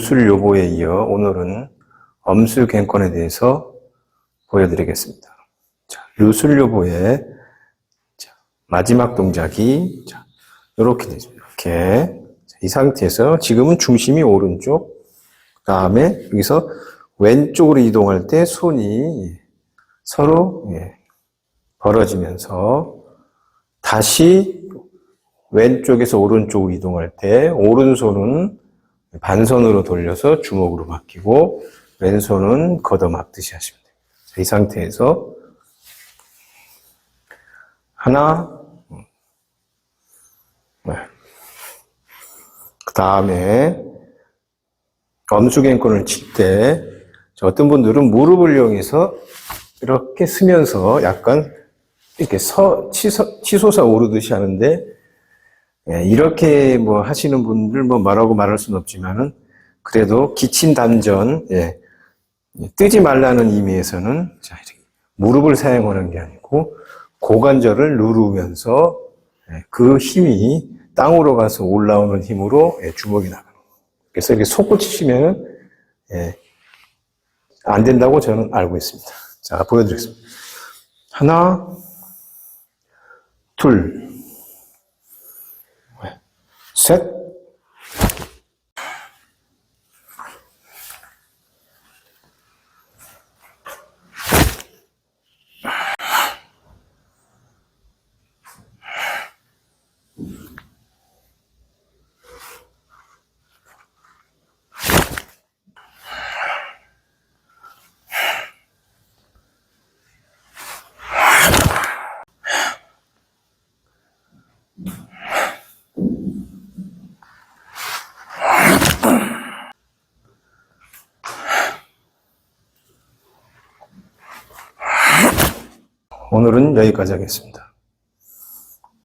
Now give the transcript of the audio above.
요술요보에 이어 오늘은 엄수갱권에 대해서 보여드리겠습니다. 자, 요술요보의 자, 마지막 동작이 자, 이렇게 되죠. 이렇게 자, 이 상태에서 지금은 중심이 오른쪽, 그 다음에 여기서 왼쪽으로 이동할 때 손이 서로 예, 벌어지면서 다시 왼쪽에서 오른쪽으로 이동할 때 오른손은 반선으로 돌려서 주먹으로 맡기고 왼손은 걷어맞듯이 하시면 됩니다. 이 상태에서 하나 네. 그 다음에 엄수갱권을 칠 때 어떤 분들은 무릎을 이용해서 이렇게 쓰면서 약간 이렇게 서 치서, 치솟아 오르듯이 하는데 예, 이렇게 뭐 하시는 분들 뭐 말하고 말할 수는 없지만은 그래도 기침 단전 예, 뜨지 말라는 의미에서는 자, 무릎을 사용하는 게 아니고 고관절을 누르면서 예, 그 힘이 땅으로 가서 올라오는 힘으로 예, 주먹이 나가는. 그래서 이렇게 속고 치시면은 예, 안 된다고 저는 알고 있습니다. 자 보여드리겠습니다. 하나, 둘, set 오늘은 여기까지 하겠습니다.